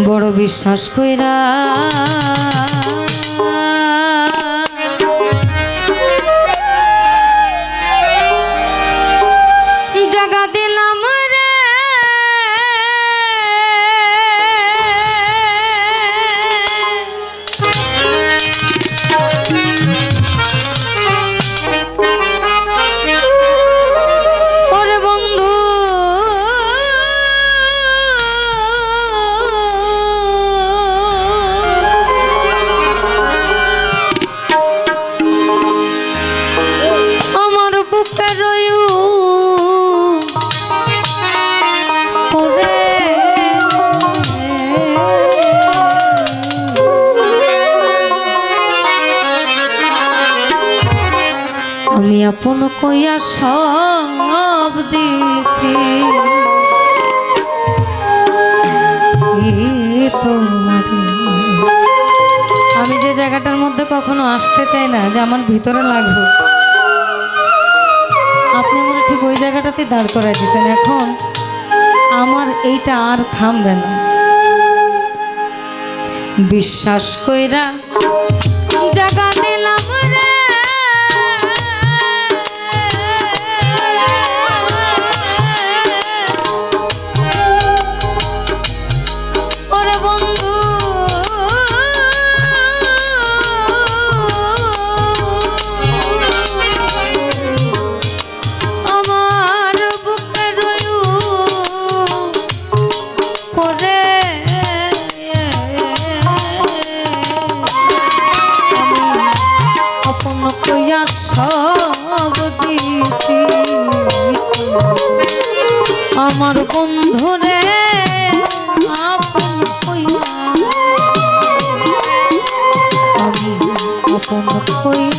বড় বিশ্বাস কইরা কইয়া সব দিছি। আমি যে জায়গাটার মধ্যে কখনো আসতে চাই না, যে আমার ভিতরে লাগবে। আপনি আমার ঠিক ওই জায়গাটাতে দাঁড় করাই দিয়েছেন। এখন আমার এইটা আর থামবে না। বিশ্বাস কইরা জাগা আমার আপন কইয়া আমি আপন কই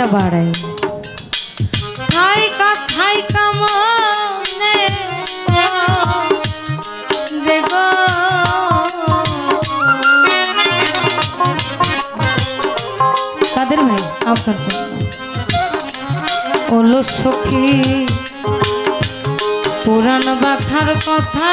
মাথাটা বাড়াই। থাই মনে দেব কাদের ভাই? আপনার জন্য। ওলো সখী পুরান বাখার কথা।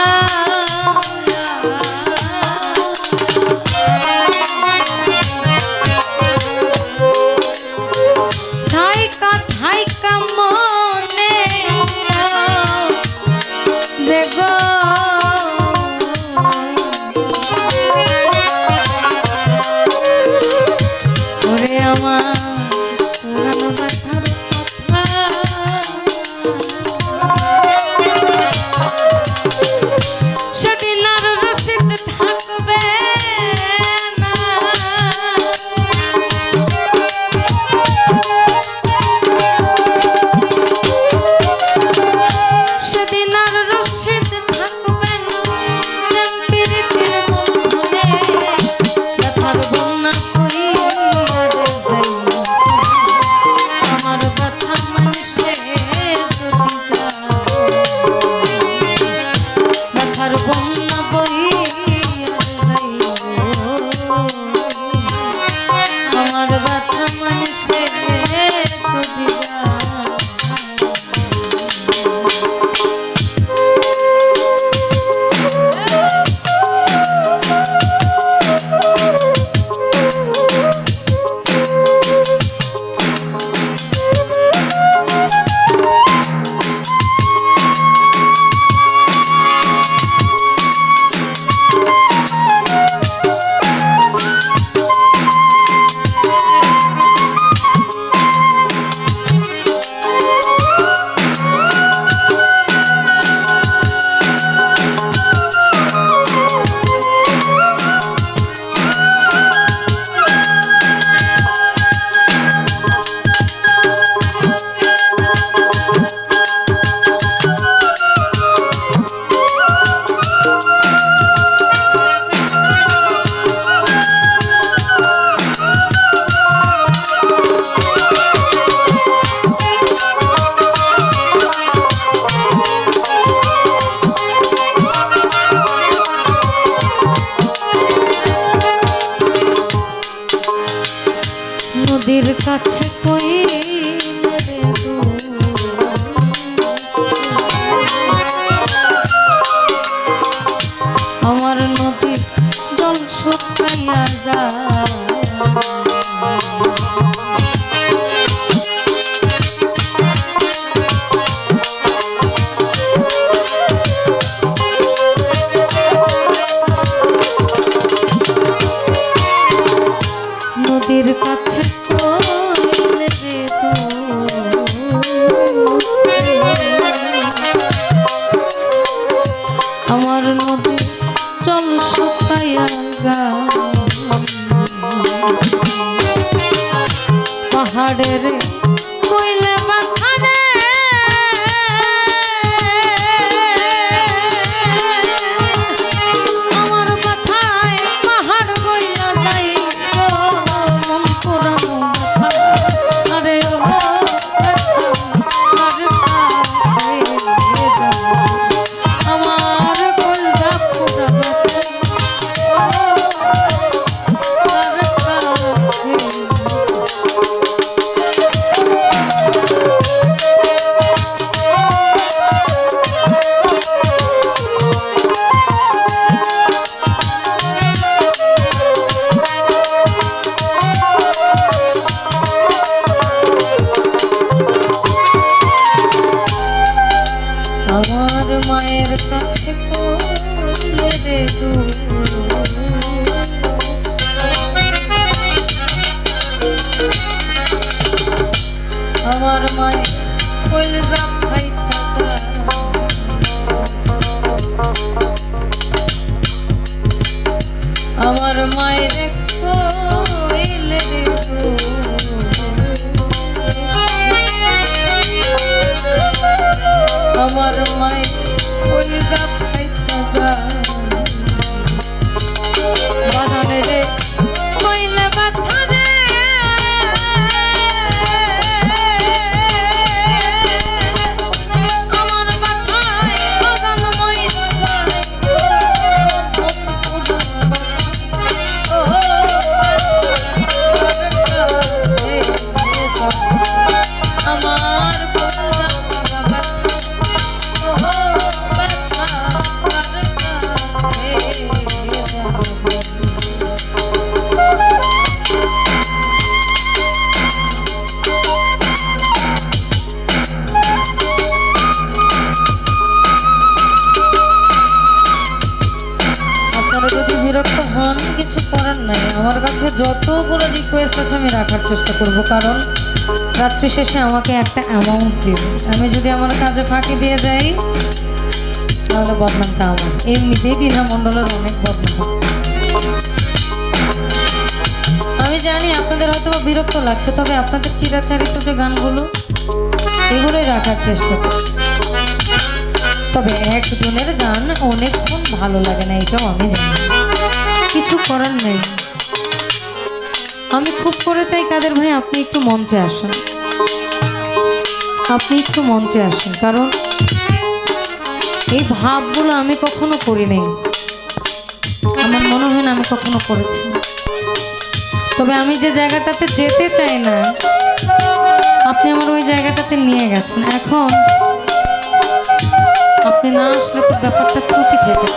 পাহাড়ের মায়ের কইলে রে আমার মায়ের কলিজা খাইতা যা চেষ্টা করব, কারণ রাত্রি শেষে আমাকে একটা অ্যামাউন্ট দেবে। আমি যদি আমার কাজে ফাঁকি দিয়ে যাই, তাহলে বদনামটা আমার। এমনিতেই দিনা মণ্ডলের অনেক বদনাম। আমি জানি আপনাদের হয়তো বিরক্ত লাগছে, তবে আপনাদের চিরাচারিত যে গানগুলো, এগুলোই রাখার চেষ্টা করি। তবে একজনের গান অনেকক্ষণ ভালো লাগে না, এটাও আমি জানি। কিছু করার নেই। আমি খুব করে চাই কাদের ভাই, আপনি একটু মঞ্চে আসেন। আপনি একটু মঞ্চে আসেন, কারণ এই ভাবগুলো আমি কখনো করি নাই। আমার মনে হয় না আমি কখনো করেছি। তবে আমি যে জায়গাটাতে যেতে চাই না, আপনি আমার ওই জায়গাটাতে নিয়ে গেছেন। এখন আপনি না আসলে তো ব্যাপারটা ত্রুটি থেকে